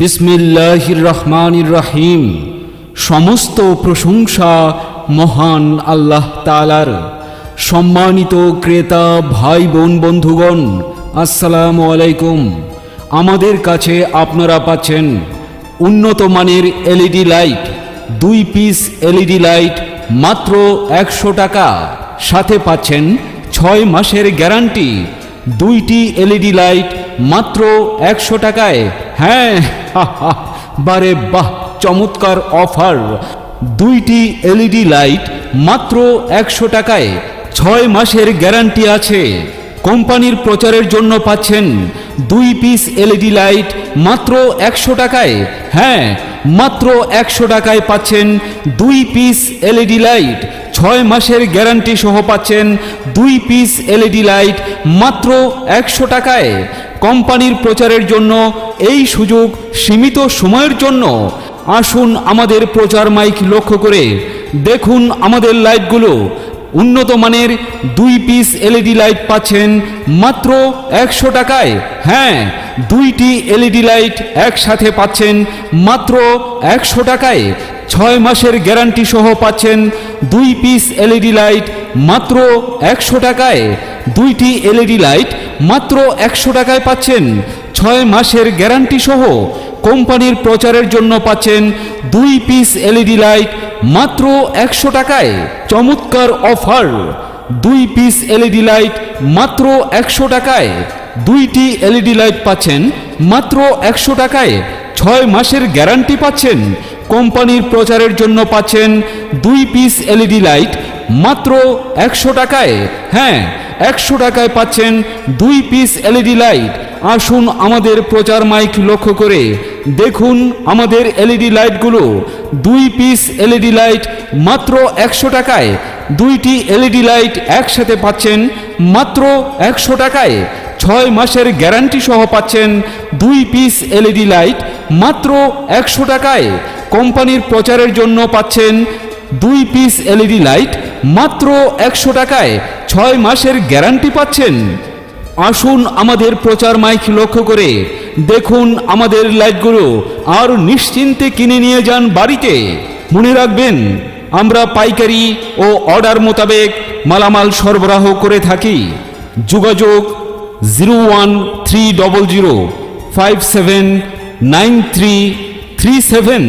বিসমিল্লাহির রহমানির রাহিম সমস্ত প্রশংসা মহান আল্লাহ তালার সম্মানিত ক্রেতা ভাই বোন বন্ধুগণ, আসসালামু আলাইকুম। আমাদের কাছে আপনারা পাচ্ছেন উন্নত মানের এলইডি লাইট। দুই পিস এলইডি লাইট মাত্র একশো টাকা। সাথে পাচ্ছেন ছয় মাসের গ্যারান্টি। দুইটি এলইডি লাইট মাত্র একশো টাকায়। হ্যাঁ বারে বাহ, চমৎকার অফার। দুইটি এলইডি লাইট মাত্র একশো টাকায়। ছয় মাসের গ্যারান্টি আছে। কোম্পানির প্রচারের জন্য পাচ্ছেন দুই পিস এলইডি লাইট মাত্র একশো টাকায়। হ্যাঁ মাত্র একশো টাকায় পাচ্ছেন দুই পিস এলইডি লাইট। ছয় মাসের গ্যারান্টি সহ পাচ্ছেন দুই পিস এলইডি লাইট মাত্র একশো টাকায়। কোম্পানির প্রচারের জন্য এই সুযোগ সীমিত সময়ের জন্য। আসুন আমাদের প্রচার মাইক লক্ষ্য করে দেখুন আমাদের লাইটগুলো। উন্নত মানের দুই পিস এলইডি লাইট পাচ্ছেন মাত্র একশো টাকায়। হ্যাঁ দুইটি এলইডি লাইট একসাথে পাচ্ছেন মাত্র একশো টাকায়। ছয় মাসের গ্যারান্টি সহ পাচ্ছেন দুই পিস এলইডি লাইট মাত্র একশো টাকায়। দুইটি এলইডি লাইট মাত্র একশো টাকায় পাচ্ছেন। ছয় মাসের গ্যারান্টি সহ কোম্পানির প্রচারের জন্য পাচ্ছেন দুই পিস এলইডি লাইট মাত্র একশো টাকায় চমৎকার অফার। দুই পিস এলইডি লাইট মাত্র একশো টাকায়। দুইটি এলইডি লাইট পাচ্ছেন মাত্র একশো টাকায়। ছয় মাসের গ্যারান্টি পাচ্ছেন। কোম্পানির প্রচারের জন্য পাচ্ছেন দুই পিস এলইডি লাইট মাত্র একশো টাকায়। হ্যাঁ একশো টাকায় পাচ্ছেন দুই পিস এলইডি লাইট। আসুন আমাদের প্রচার মাইক লক্ষ্য করে দেখুন আমাদের এলইডি লাইটগুলো দুই পিস এলইডি লাইট মাত্র একশো টাকায়। দুইটি এলইডি লাইট একসাথে পাচ্ছেন মাত্র একশো টাকায়। ছয় মাসের গ্যারান্টি সহ পাচ্ছেন দুই পিস এলইডি লাইট মাত্র একশো টাকায়। কোম্পানির প্রচারের জন্য পাচ্ছেন দুই পিস এলইডি লাইট মাত্র একশো টাকায়। ছয় মাসের গ্যারান্টি পাচ্ছেন। আসুন আমাদের প্রচার মাইক লক্ষ্য করে। দেখুন আমাদের লাইটগুলো আর নিশ্চিন্তে কিনে নিয়ে যান বাড়িতে। মনে রাখবেন, আমরা পাইকারি ও অর্ডার মোতাবেক মালামাল সরবরাহ করে থাকি। যোগাযোগ zero one three double zero five seven nine three three seven.